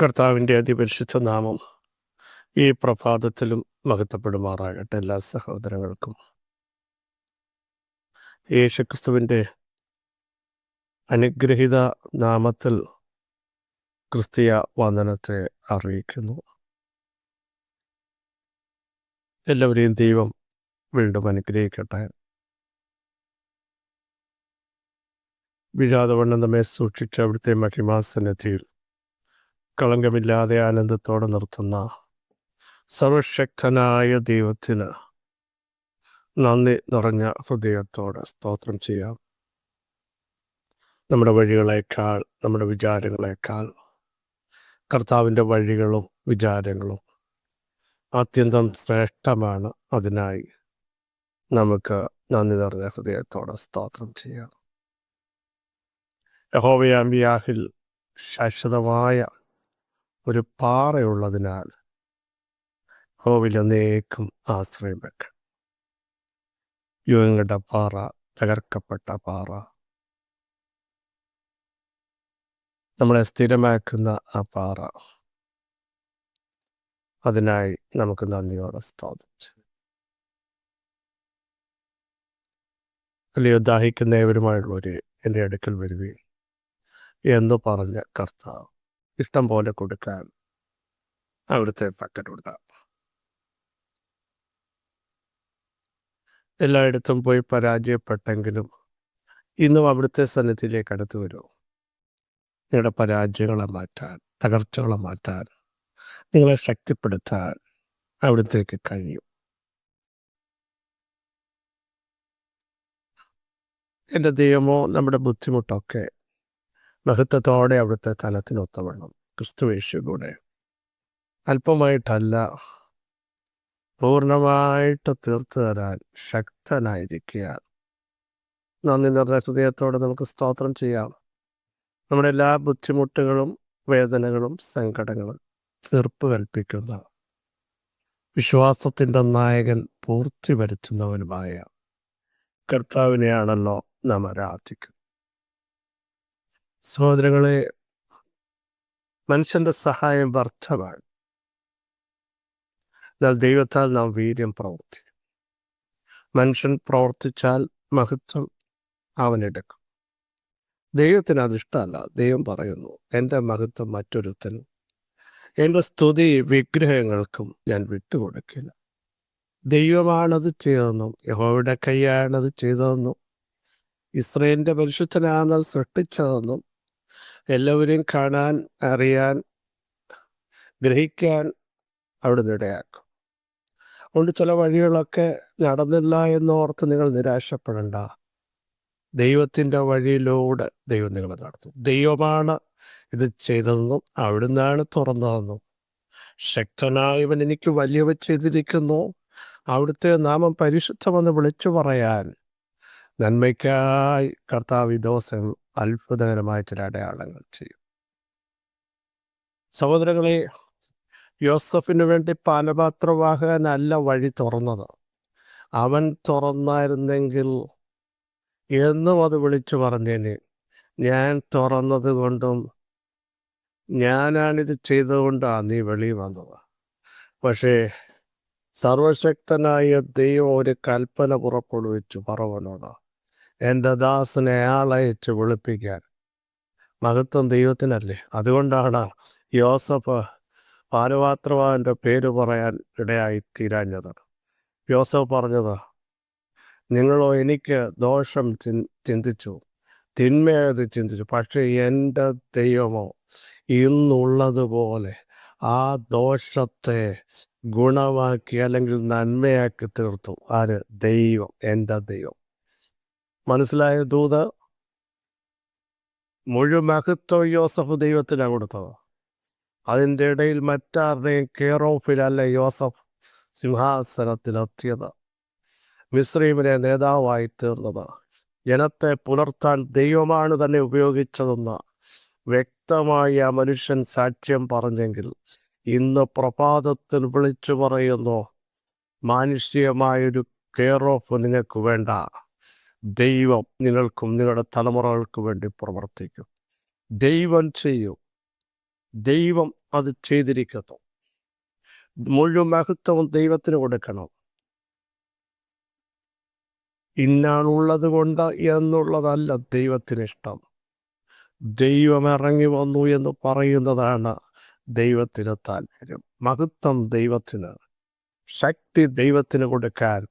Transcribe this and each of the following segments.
കർത്താവിന്റെ അതിപരിശുദ്ധ നാമം ഈ പ്രഭാതത്തിലും മഹത്വപ്പെടുമാറാകട്ടെ എല്ലാ സഹോദരങ്ങൾക്കും. യേശുക്രിസ്തുവിന്റെ അനുഗ്രഹിത നാമത്തിൽ ക്രിസ്തീയ വന്ദനത്തെ അറിയിക്കുന്നു. എല്ലാവരെയും ദൈവം വീണ്ടും അനുഗ്രഹിക്കട്ടെ. വിഴാതവണ്ണം നമ്മെ സൂക്ഷിച്ച അവിടുത്തെ മഹിമാസന്നിധിയിൽ കളങ്കമില്ലാതെ ആനന്ദത്തോടെ നിർത്തുന്ന സർവശക്തനായ ദൈവത്തിന് നന്ദി നിറഞ്ഞ ഹൃദയത്തോടെ സ്തോത്രം ചെയ്യാം. നമ്മുടെ വഴികളേക്കാൾ നമ്മുടെ വിചാരങ്ങളേക്കാൾ കർത്താവിന്റെ വഴികളും വിചാരങ്ങളും അത്യന്തം ശ്രേഷ്ഠമാണ്. അതിനായി നമുക്ക് നന്ദി നിറഞ്ഞ ഹൃദയത്തോടെ സ്തോത്രം ചെയ്യാം. യഹോവയാമ്പിയാഹിൽ ശാശ്വതമായ ഒരു പാറയുള്ളതിനാൽ ഹോവിൽ എന്നേക്കും ആശ്രയം വെക്കണം യുവങ്ങളുടെ പാറ തകർക്കപ്പെട്ട പാറ. നമ്മളെ സ്ഥിരമാക്കുന്ന ആ പാറ. അതിനായി നമുക്ക് നന്ദിയോടെ സ്ഥാപിച്ചു അല്ലയോ ദാഹിക്കുന്ന ഏവരുമായുള്ളവർ എന്റെ അടുക്കൽ വരുവേ എന്ന് പറഞ്ഞ കർത്താവ് ഇഷ്ടം പോലെ കൊടുക്കാൻ അവിടുത്തെ പക്കലുണ്ടാകും എല്ലായിടത്തും പോയി പരാജയപ്പെട്ടെങ്കിലും ഇന്നും അവിടുത്തെ സന്നിധിയിലേക്ക് അടുത്ത് വരുമോ നിങ്ങളുടെ പരാജയങ്ങളെ മാറ്റാൻ തകർച്ചകളെ മാറ്റാൻ നിങ്ങളെ ശക്തിപ്പെടുത്താൻ അവിടത്തേക്ക് കഴിയും. എന്റെ ദൈവമോ നമ്മുടെ ബുദ്ധിമുട്ടൊക്കെ മഹത്വത്തോടെ അവിടുത്തെ തലത്തിനൊത്തവണ്ണം ക്രിസ്തു യേശുകൂടെ അല്പമായിട്ടല്ല. പൂർണമായിട്ട് തീർത്തു തരാൻ ശക്തനായിരിക്കുക നന്ദി നിറഞ്ഞ ഹൃദയത്തോടെ നമുക്ക് സ്തോത്രം ചെയ്യാം. നമ്മുടെ എല്ലാ ബുദ്ധിമുട്ടുകളും വേദനകളും സങ്കടങ്ങളും തീർപ്പ് കൽപ്പിക്കുന്ന വിശ്വാസത്തിന്റെ നായകൻ പൂർത്തി വരുത്തുന്നവനുമായ കർത്താവിനെയാണല്ലോ നാം ആരാധിക്കുന്നത്. സഹോദരങ്ങളെ മനുഷ്യന്റെ സഹായം വ്യർത്ഥമാണ്. എന്നാൽ ദൈവത്താൽ നാം വീര്യം പ്രവർത്തിക്കും. മനുഷ്യൻ പ്രവർത്തിച്ചാൽ മഹത്വം അവനെടുക്കും ദൈവത്തിന് അതിഷ്ടമല്ല ദൈവം പറയുന്നു എന്റെ മഹത്വം മറ്റൊരുത്തനും എന്റെ സ്തുതി വിഗ്രഹങ്ങൾക്കും ഞാൻ വിട്ടുകൊടുക്കില്ല. ദൈവമാണത് ചെയ്തതെന്നും യഹോയുടെ കൈയാണത് ചെയ്തതെന്നും ഇസ്രയേലിന്റെ പരിശുദ്ധനാണത് സൃഷ്ടിച്ചതെന്നും എല്ലാവരെയും കാണാൻ അറിയാൻ ഗ്രഹിക്കാൻ അവിടുന്ന് ഇടയാക്കും. അതുകൊണ്ട് ചില വഴികളൊക്കെ നടന്നില്ല എന്നോർത്ത് നിങ്ങൾ നിരാശപ്പെടണ്ട. ദൈവത്തിന്റെ വഴിയിലൂടെ ദൈവം നിങ്ങളെ നടത്തും. ദൈവമാണ് ഇത് ചെയ്തതെന്നും അവിടുന്നാണ് തുറന്നതെന്നും. ശക്തനായവൻ എനിക്ക് വലിയവ ചെയ്തിരിക്കുന്നു. അവിടുത്തെ നാമം പരിശുദ്ധമെന്ന് വിളിച്ചു പറയാൻ നന്മയ്ക്കായി കർത്താവ് ദിവസം അത്ഭുതകരമായ ചില അടയാളങ്ങൾ ചെയ്യും. സഹോദരങ്ങളെ യോസഫിന് വേണ്ടി പാനപാത്രവാഹകനല്ല വഴി തുറന്നത്. അവൻ തുറന്നായിരുന്നെങ്കിൽ എന്നും അത് വിളിച്ചു പറഞ്ഞേന്. ഞാൻ തുറന്നത് കൊണ്ടും ഞാനാണിത് ചെയ്തുകൊണ്ടാണ് നീ വെളി വന്നത്. പക്ഷേ സർവശക്തനായ ദൈവം ഒരു കൽപ്പന പുറപ്പെടുവിച്ചു പറവനോട്. എന്റെ ദാസനെ ആളയച്ച് വിളിപ്പിക്കാൻ. മഹത്വം ദൈവത്തിനല്ലേ? അതുകൊണ്ടാണ് യോസഫ് പാനപാത്രവാന്റെ പേര് പറയാൻ ഇടയായി തീരാഞ്ഞത്. യോസഫ് പറഞ്ഞത് നിങ്ങളോ എനിക്ക് ദോഷം ചിന്തിച്ചു. തിന്മയത് ചിന്തിച്ചു. പക്ഷേ എന്റെ ദൈവമോ ഇന്നുള്ളതുപോലെ ആ ദോഷത്തെ ഗുണമാക്കി അല്ലെങ്കിൽ നന്മയാക്കി തീർത്തു. ആര്? ദൈവം. എന്റെ ദൈവം. മനസ്സിലായ ദൂത് മുഴുവൻ മഹത്വം യോസഫ് ദൈവത്തിനാണ് കൊടുത്തത്. അതിന്റെ ഇടയിൽ മറ്റാരുടെയും കെയർ ഓഫിലല്ല യോസഫ് സിംഹാസനത്തിലെത്തിയത് മിശ്രീമിനെ നേതാവായി തീർന്നത്. ജനത്തെ പുലർത്താൻ ദൈവമാണ് തന്നെ ഉപയോഗിച്ചതെന്ന് വ്യക്തമായി ആ മനുഷ്യൻ സാക്ഷ്യം പറഞ്ഞെങ്കിൽ ഇന്ന് പ്രഭാതത്തിൽ വിളിച്ചു പറയുന്നു മാനുഷികമായൊരു കെയർ ഓഫ് നിങ്ങൾക്ക് വേണ്ട. ദൈവം നിങ്ങൾക്കും നിങ്ങളുടെ തലമുറകൾക്കും വേണ്ടി പ്രവർത്തിക്കും. ദൈവം ചെയ്യും. ദൈവം അത് ചെയ്തിരിക്കുന്നു. മുഴുവൻ മഹത്വവും ദൈവത്തിന് കൊടുക്കണം. ഇന്നാണുള്ളത് കൊണ്ട് എന്നുള്ളതല്ല ദൈവത്തിന് ഇഷ്ടം. ദൈവം ഇറങ്ങി വന്നു എന്ന് പറയുന്നതാണ് ദൈവത്തിന് താല്പര്യം. മഹത്വം ദൈവത്തിന്. ശക്തി ദൈവത്തിന് കൊടുക്കാൻ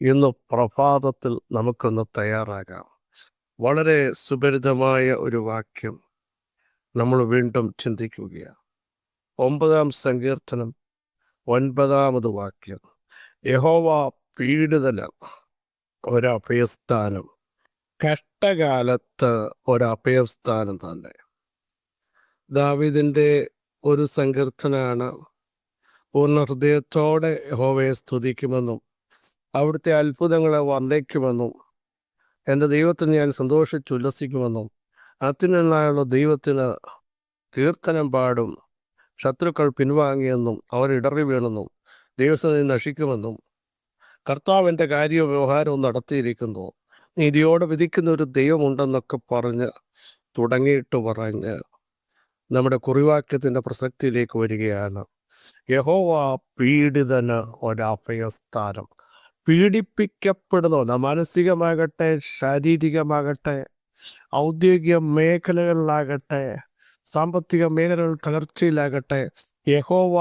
ഇന്ന് പ്രഭാതത്തിൽ നമുക്കൊന്ന് തയ്യാറാകാം. വളരെ സുപരിതമായ ഒരു വാക്യം നമ്മൾ വീണ്ടും ചിന്തിക്കുകയാണ്. ഒമ്പതാം സങ്കീർത്തനം ഒൻപതാമത് വാക്യം. യഹോവ പീഡിതന ഒരഭയസ്ഥാനം കഷ്ടകാലത്ത് ഒരഭയസ്ഥാനം തന്നെ. ദാവിദിന്റെ ഒരു സങ്കീർത്തനാണ്. പൂർണ ഹൃദയത്തോടെ യഹോവയെ സ്തുതിക്കുമെന്നും അവിടുത്തെ അത്ഭുതങ്ങളെ വർണിക്കുമെന്നും എന്റെ ദൈവത്തിന് ഞാൻ സന്തോഷിച്ചുല്ലസിക്കുമെന്നും അതിനുള്ള ദൈവത്തിന് കീർത്തനം പാടും ശത്രുക്കൾ പിൻവാങ്ങിയെന്നും അവർ ഇടറി വീണെന്നും ദൈവസ്ഥ നശിക്കുമെന്നും കർത്താവിന്റെ കാര്യവും വ്യവഹാരവും നടത്തിയിരിക്കുന്നു. നീതിയോടെ വിധിക്കുന്ന ഒരു ദൈവമുണ്ടെന്നൊക്കെ പറഞ്ഞ് തുടങ്ങിയിട്ട് പറഞ്ഞ് നമ്മുടെ കുറിവാക്യത്തിന്റെ പ്രസക്തിയിലേക്ക് വരികയാണ്. യഹോവ പീഡിതന് ഒരഭയസ്ഥാനം. പീഡിപ്പിക്കപ്പെടുന്ന. മാനസികമാകട്ടെ ശാരീരികമാകട്ടെ ഔദ്യോഗിക മേഖലകളിലാകട്ടെ സാമ്പത്തിക മേഖലകൾ തകർച്ചയിലാകട്ടെ യഹോവ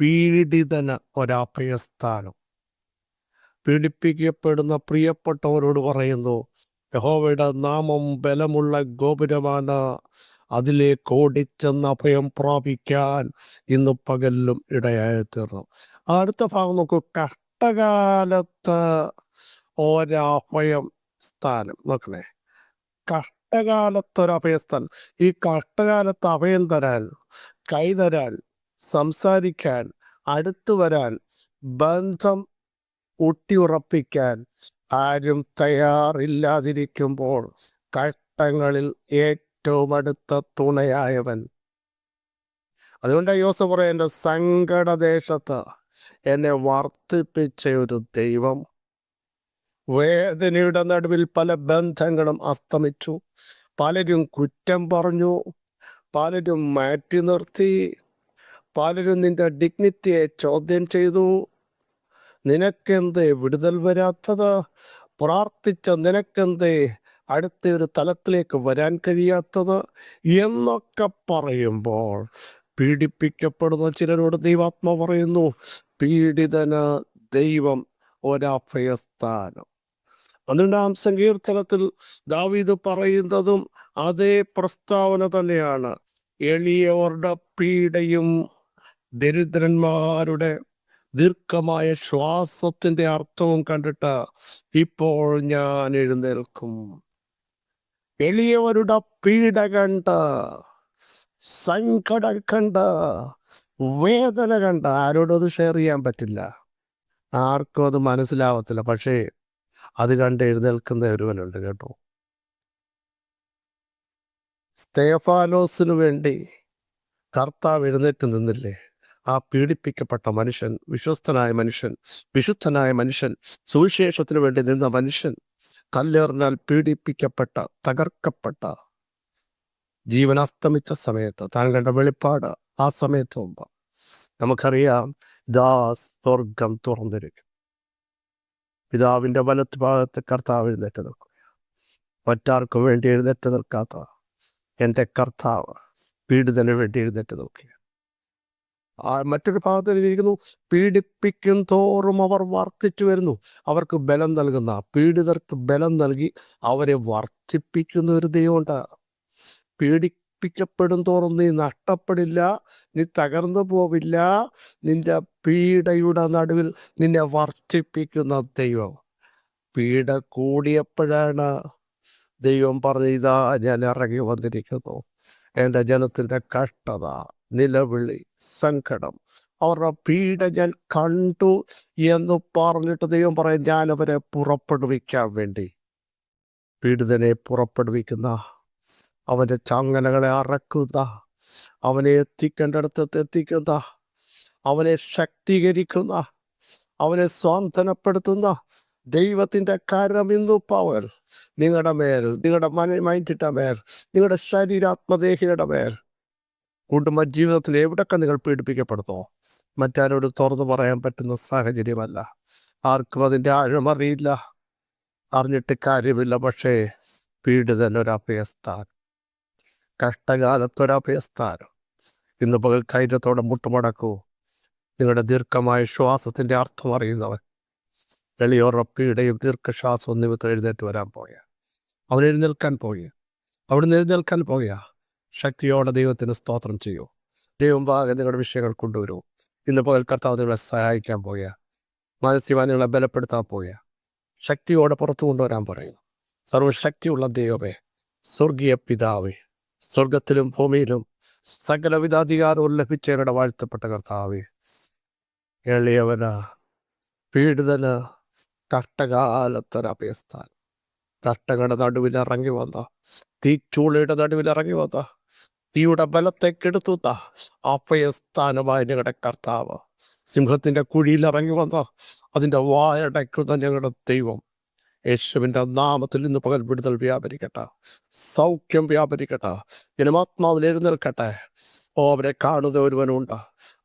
പീഡിതന് ഒരഭയസ്ഥാനം പീഡിപ്പിക്കപ്പെടുന്ന പ്രിയപ്പെട്ടവരോട് പറയുന്നു യഹോവയുടെ നാമം ബലമുള്ള ഗോപുരമാണ്. അതിലേക്ക് ഓടിച്ചെന്ന് അഭയം പ്രാപിക്കാൻ ഇന്ന് പകലിലും ഇടയായി തീർന്നു. അടുത്ത ഭാഗം നോക്കൂ. കഷ്ടകാലത്ത് ഒരഭയം സ്ഥാനം. നോക്കണേ. കഷ്ടകാലത്ത് ഒരു അഭയസ്ഥാനം ഈ കഷ്ടകാലത്ത് അഭയം തരാൻ കൈതരാൻ സംസാരിക്കാൻ അടുത്തു വരാൻ ബന്ധം ഊട്ടിയുറപ്പിക്കാൻ ആരും തയ്യാറില്ലാതിരിക്കുമ്പോൾ കഷ്ടങ്ങളിൽ ഏറ്റവും അടുത്ത തുണയായവൻ. അതുകൊണ്ട് യോസ പറയാം എന്റെ സങ്കടദേശത്ത് എന്നെ വർദ്ധിപ്പിച്ച ഒരു ദൈവം. വേദനയുടെ നടുവിൽ പല ബന്ധങ്ങളും അസ്തമിച്ചു. പലരും കുറ്റം പറഞ്ഞു. പലരും മാറ്റി നിർത്തി. പലരും നിന്റെ ഡിഗ്നിറ്റിയെ ചോദ്യം ചെയ്തു. നിനക്കെന്തേ വിടുതൽ വരാത്തത്? പ്രാർത്ഥിച്ച നിനക്കെന്തേ അടുത്ത ഒരു തലത്തിലേക്ക് വരാൻ കഴിയാത്തത്? എന്നൊക്കെ പറയുമ്പോൾ പീഡിപ്പിക്കപ്പെടുന്ന ചിലരോട് ദൈവാത്മ പറയുന്നു പീഡിതന ദൈവം ഒരഭയസ്ഥാനം. പന്ത്രണ്ടാം സങ്കീർത്തനത്തിൽ ദാവീദ് പറയുന്നതും അതേ പ്രസ്താവന തന്നെയാണ്. എളിയവരുടെ പീഡയും ദരിദ്രന്മാരുടെ ദീർഘമായ ശ്വാസത്തിന്റെ അർത്ഥവും കണ്ടിട്ട് ഇപ്പോൾ ഞാൻ എഴുന്നേൽക്കും. എളിയവരുടെ പീഡ കണ്ട് സങ്കടം കണ്ട വേദന കണ്ട ആരോടും അത് ഷെയർ ചെയ്യാൻ പറ്റില്ല. ആർക്കും അത് മനസ്സിലാവത്തില്ല. പക്ഷേ അത് കണ്ട് എഴുന്നേൽക്കുന്ന ഒരുവനുണ്ട് കേട്ടോ. സ്തേഫാനോസിനു വേണ്ടി കർത്താവ് എഴുന്നേറ്റ് നിന്നില്ലേ? ആ പീഡിപ്പിക്കപ്പെട്ട മനുഷ്യൻ വിശ്വസ്തനായ മനുഷ്യൻ വിശുദ്ധനായ മനുഷ്യൻ സുവിശേഷത്തിനു വേണ്ടി നിന്ന മനുഷ്യൻ കല്ലേറിനാൽ പീഡിപ്പിക്കപ്പെട്ട തകർക്കപ്പെട്ട ജീവൻ അസ്തമിച്ച സമയത്ത് താൻ കണ്ട വെളിപ്പാട് ആ സമയത്ത് മുമ്പ്. നമുക്കറിയാം ദാസ് സ്വർഗം തുറന്നിരിക്കും പിതാവിന്റെ വലത്ത് ഭാഗത്ത് കർത്താവ് എഴുന്നേറ്റ് നിൽക്കുക മറ്റാർക്കും വേണ്ടി എഴുന്നേറ്റ് നിൽക്കാത്ത എന്റെ കർത്താവ് പീഡിതന് വേണ്ടി എഴുന്നേറ്റ് നിൽക്കുക ആ മറ്റൊരു ഭാഗത്ത് ഇരിക്കുന്നു പീഡിപ്പിക്കും തോറും അവർ വർദ്ധിച്ചു വരുന്നു. അവർക്ക് ബലം നൽകുന്ന പീഡിതർക്ക് ബലം നൽകി അവരെ വർദ്ധിപ്പിക്കുന്ന ഒരു ദൈവമുണ്ട്. പീഡിപ്പിക്കപ്പെടും തോറും നീ നഷ്ടപ്പെടില്ല നീ തകർന്നു പോവില്ല. നിന്റെ പീഡയുടെ നടുവിൽ നിന്നെ വർദ്ധിപ്പിക്കുന്ന ദൈവം. പീഡ കൂടിയപ്പോഴാണ് ദൈവം പറഞ്ഞ ഇതാ ഞാൻ ഇറങ്ങി വന്നിരിക്കുന്നു. എന്റെ ജനത്തിന്റെ കഷ്ടത നിലവിളി സങ്കടം അവരുടെ പീഡ ഞാൻ കണ്ടു എന്ന് പറഞ്ഞിട്ട് ദൈവം പറയും ഞാൻ അവരെ പുറപ്പെടുവിക്കാൻ വേണ്ടി. പീഡിതനെ പുറപ്പെടുവിക്കുന്ന അവന്റെ ചങ്ങലകളെ അറക്കുന്ന അവനെ എത്തിക്കേണ്ടടുത്ത് എത്തിക്കുന്ന അവനെ ശക്തീകരിക്കുന്ന അവനെ സ്വാന്തനപ്പെടുത്തുന്ന ദൈവത്തിന്റെ കരം ഇന്നു പവർ നിങ്ങളുടെ മേൽ നിങ്ങളുടെ മന മൈൻഡിന്റെ മേൽ നിങ്ങളുടെ ശരീരാത്മദേഹിയുടെ മേൽ. കുടുംബ ജീവിതത്തിൽ എവിടൊക്കെ നിങ്ങൾ പീഡിപ്പിക്കപ്പെടുന്നോ? മറ്റാരോട് തുറന്നു പറയാൻ പറ്റുന്ന സാഹചര്യമല്ല. ആർക്കും അതിന്റെ ആഴമറിയില്ല അറിഞ്ഞിട്ട് കാര്യമില്ല. പക്ഷേ പീഡിതനൊരഭയസ്ഥാനം കഷ്ടകാലത്തൊരഭയസ്ഥാനം ഇന്ന് പകൽ ധൈര്യത്തോടെ മുട്ടുമടക്കൂ. നിങ്ങളുടെ ദീർഘമായ ശ്വാസത്തിന്റെ അർത്ഥം അറിയുന്നവൻ. എളിയോറപ്പിയുടെയും ദീർഘശ്വാസം നിമിത്തം എഴുന്നേറ്റ് വരാൻ പോയ. അവൻ എഴുന്നേൽക്കാൻ പോയ. അവിടുന്ന് എഴുന്നേൽക്കാൻ പോയ. ശക്തിയോടെ ദൈവത്തിന് സ്തോത്രം ചെയ്യൂ. ദൈവം ഭാഗം നിങ്ങളുടെ വിഷയങ്ങൾ കൊണ്ടുവരൂ. ഇന്ന് പകൽ കർത്താവ് നിങ്ങളെ സഹായിക്കാൻ പോയ. മാനസികമായി ബലപ്പെടുത്താൻ പോയ. ശക്തിയോടെ പുറത്തു കൊണ്ടുവരാൻ പറയുന്നു സർവശക്തിയുള്ള ദൈവമേ സ്വർഗീയ പിതാവേ സ്വർഗത്തിലും ഭൂമിയിലും സകലവിധ അധികാരവും ലഭിച്ചവരുടെ വാഴ്ത്തപ്പെട്ട കർത്താവേ എളിയവന പീഡിതന കഷ്ടകാലത്തൊരഭയസ്ഥാൻ കഷ്ടങ്ങളുടെ നടുവിൽ ഇറങ്ങി വന്ന തീച്ചൂളയുടെ നടുവിൽ ഇറങ്ങി വന്ന തീയുടെ ബലത്തെ കെടുത്തുന്ന അഭയസ്ഥാനമായ ഞങ്ങളുടെ കർത്താവ്. സിംഹത്തിന്റെ കുഴിയിൽ ഇറങ്ങി വന്ന അതിന്റെ വായടയ്ക്കുന്ന ഞങ്ങളുടെ ദൈവം യേശുവിന്റെ നാമത്തിൽ ഇന്ന് പകൽ വിടുതൽ വ്യാപരിക്കട്ടെ. സൗഖ്യം വ്യാപരിക്കട്ടെ. ജനമാത്മാവിൽ എഴുന്നേൽക്കട്ടെ. ഓ അവരെ കാണുന്ന ഒരുവനുണ്ട്.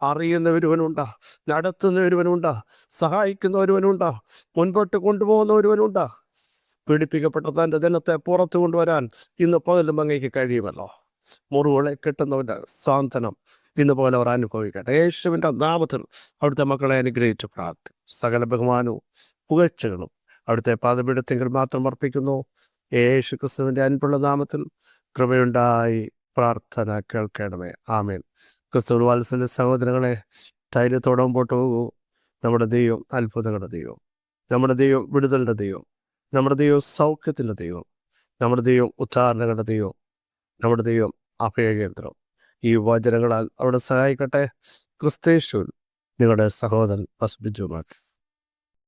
അറിയുന്ന ഒരുവനുണ്ട്. നടത്തുന്ന ഒരുവനുണ്ട്. സഹായിക്കുന്ന ഒരുവനുണ്ട്. മുൻപോട്ട് കൊണ്ടുപോകുന്ന ഒരുവനുണ്ട്. പീഡിപ്പിക്കപ്പെട്ട തന്റെ ജനത്തെ പുറത്തു കൊണ്ടുവരാൻ ഇന്ന് പകലും അങ്ങേക്ക് കഴിയുമല്ലോ. മുറിവുകളെ കിട്ടുന്നവന്റെ സാന്ത്വനം ഇന്ന് പോലെ അവർ അനുഭവിക്കട്ടെ. യേശുവിന്റെ നാമത്തിൽ അവിടുത്തെ മക്കളെ അനുഗ്രഹിച്ച് പ്രാർത്ഥിക്കും. സകല ബഹുമാനവും പുകഴ്ചകളും അവിടുത്തെ പാദപീഠത്തെങ്കിൽ മാത്രം അർപ്പിക്കുന്നു. യേശു ക്രിസ്തുവിന്റെ അൻപുള്ള നാമത്തിൽ കൃപയുണ്ടായി പ്രാർത്ഥന കേൾക്കണമേ. ആമേൻ. ക്രിസ്തു വാത്സല്യ സഹോദരങ്ങളെ ധൈര്യത്തോടെ മുമ്പോട്ട് പോകൂ. നമ്മുടെ ദൈവം അത്ഭുതങ്ങളുടെ ദൈവം. നമ്മുടെ ദൈവം വിടുതലിന്റെ ദൈവം. നമ്മുടെ ദൈവം സൗഖ്യത്തിന്റെ ദൈവം. നമ്മുടെ ദൈവം ഉച്ചാരണങ്ങളുടെ ദൈവം. നമ്മുടെ ദൈവം അഭയകേന്ദ്രം. ഈ വചനങ്ങളാൽ അവിടെ സഹായിക്കട്ടെ. ക്രിസ്തേശുവിൽ നിങ്ങളുടെ സഹോദരൻ വസ്ബിജുമാർ